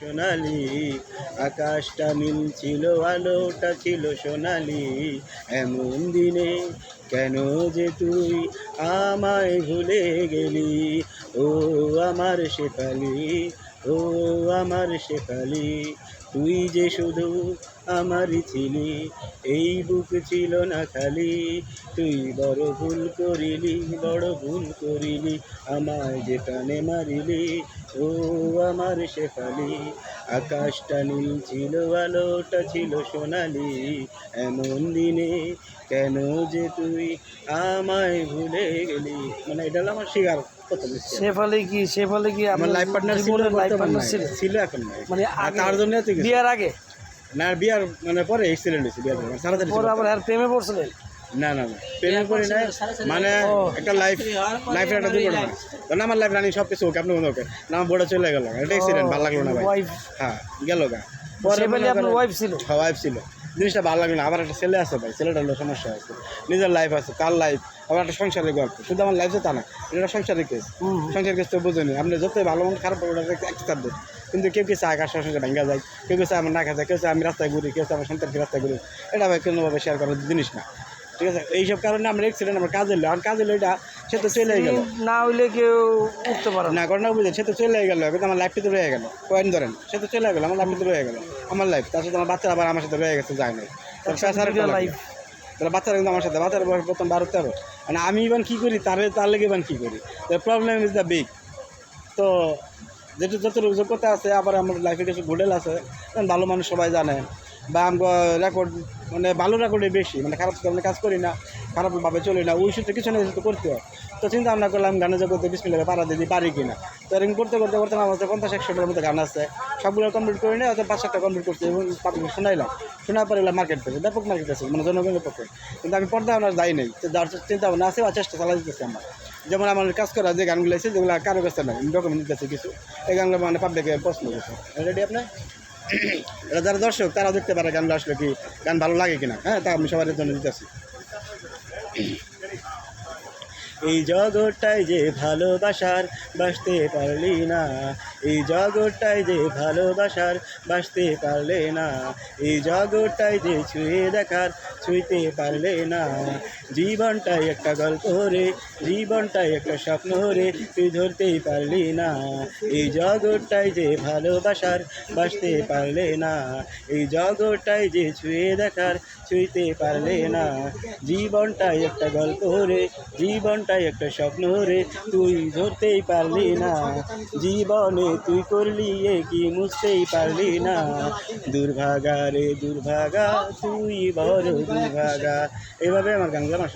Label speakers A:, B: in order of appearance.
A: সোনালি, আকাশটা নীল ছিল, আলোটা ছিল সোনালি। এমন দিনে কেন যে তুই আমায় ভুলে গেলি? ও আমার শেফালি, ও আমার শেফালি তুই যে শুধু আমারই ছিলি, এই বুক ছিল না খালি। তুই বড় ভুল করিলি, বড় ভুল করিলি, আমায় যেখানে মারিলি, ও আমার শেফালি। আকাশটা নীল ছিল আলোটা ছিল সোনালি। এমন দিনে কেন যে তুই আমায় ভুলে গেলি? মানে এটা হলো আমার শিকার প্রথম
B: কি শেফালি কি
A: আমার লাইফ পার্টনার ছিল
B: লাইফ পার্টনার ছিল
A: এখন
B: মানে
A: তার জন্য
B: বিয়ার আগে?
A: না বিয়ার মানে পরে এক্সিডেন্ট হয়েছে বিয়ার পরে।
B: পরে আবার আর প্রেমে পড়ছিলেন?
A: না না না। প্রেমে করি নাই মানে একটা লাইফ লাইফের একটা দুর্ঘটনা। কারণ আমার লাইফ রানিং সব কিছু ওকে আপনি ওকে। না আমার বোর্ডে চলে গেল। এটা অ্যাক্সিডেন্ট ভালো লাগল না ভাই। হ্যাঁ গেল গা। পরে
B: শেফালি আপনার ওয়াইফ ছিল।
A: ওয়াইফ ছিল। জিনিসটা ভালো লাগল না। আবার একটা ছেলে আছে ভাই ছেলেটার হলো সমস্যা আছে নিজের লাইফ আছে তার লাইফ আবার একটা সংসারের গল্প। শুধু আমার লাইফে তা না এটা সংসারের কেস
B: হুম।
A: সংসার কেস তো বুঝেনি। আপনি যতই ভালো মন খারাপ ওটা একটা চাপ দেন কিন্তু কেউ কেউ চায় কার সংসার ভেঙে যায় কেউ কেউ চায় আমার না খাচ্ছে কেউ চায় আমি রাস্তায় ঘুরি কেউ চায় আমার সন্তানকে রাস্তায় ঘুরি। এটা ভাই কোনোভাবে শেয়ার করার জিনিস না। ঠিক আছে? এইসব কারণে আমরা অ্যাক্সিডেন্ট আমার কাজে এলো আর কাজে এলো এটা সে তো চলে গেল।
B: না হইলে কেউ উঠতে পারে না।
A: ঘটনা বুঝে সে তো চলে গেল কিন্তু আমার লাইফটা তো রয়ে গেল। কয়েন ধরেন সে তো চলে গেল আমার লাইফটা তো রয়ে গেল। আমার লাইফ তার সাথে আমার বাচ্চারা আবার আমার সাথে রয়ে গেছে যায় নাই।
B: লাইফ
A: তাহলে বাচ্চারা কিন্তু আমার সাথে বাচ্চারা বয়স প্রথম বারো তেরো। মানে আমি ইবান কী করি তার তার লেগে ইবান কী করি? প্রবলেম ইজ দ্য বিগ তো যেটা যতটুকু যোগ্যতা আছে আবার আমার লাইফে কিছু ঘুডেল আছে ভালো মানুষ সবাই জানে। বা আমরা রেকর্ড মানে ভালো রেকর্ডে বেশি মানে খারাপ আমরা কাজ করি না, খারাপভাবে চলি না, ওই সূত্রে কিছু না কিছু করতে হয়। তো চিন্তা ভাবনা করলাম গানের জগতে বিসমিল্লাহ পাড়া দিদি পারি কিনা তো এরকম করতে করতে করতে আমার হচ্ছে পঞ্চাশ একশোটার মধ্যে গান আছে। সবগুলো কমপ্লিট করে নিয়ে হয়তো পাঁচ সাতটা কমপ্লিট করছি এবং শোনাইলাম। শোনার পরে এলাম মার্কেট পেয়েছে ব্যাপক মার্কেট আছে মানে জনগণের পক্ষে। কিন্তু আমি পর্দা আমার যাই নাই, তো যার চিন্তা ভাবনা আছে বা চেষ্টা চালাই দিতেছি আমার। যেমন আমার কাজ করা যে গানগুলো আছে, যেগুলো কারও কাছে নাই ডকুমেন্ট দিতেছে কিছু, এই গানগুলো মানে পাবলিকে প্রশ্ন করছে রেডি আপনার এটা যারা দর্শক তারা দেখতে পারে গান আসলে কি গান ভালো লাগে কিনা। হ্যাঁ তা আমি সবার জন্য দিতেছি। এই জগৎটাই যে ভালোবাসার বাসতে পারলি না। এই জগৎটাই যে ভালোবাসার বাসতে পারলে না। এই জগৎটাই যে ছুঁয়ে দেখার, ছুঁইতে পারলে না। জীবনটাই একটা গল্প রে, জীবনটাই একটা স্বপ্ন রে, তুই ধরতেই পারলি না। এই জগৎটাই যে ভালোবাসার বাসতে পারলে না। এই জগৎটাই যে ছুঁয়ে দেখার, ছুঁইতে পারলে না। জীবনটাই একটা গল্প রে জীবনটাই একটা স্বপ্ন রে, তুই ধরতেই পারলি না। জীবনে তুই করলি এ কি, মুছতেই পারলি না। দুর্ভাগা রে দুর্ভাগা, তুই বড় দুর্ভাগা। এভাবে আমার গানগুলো আমার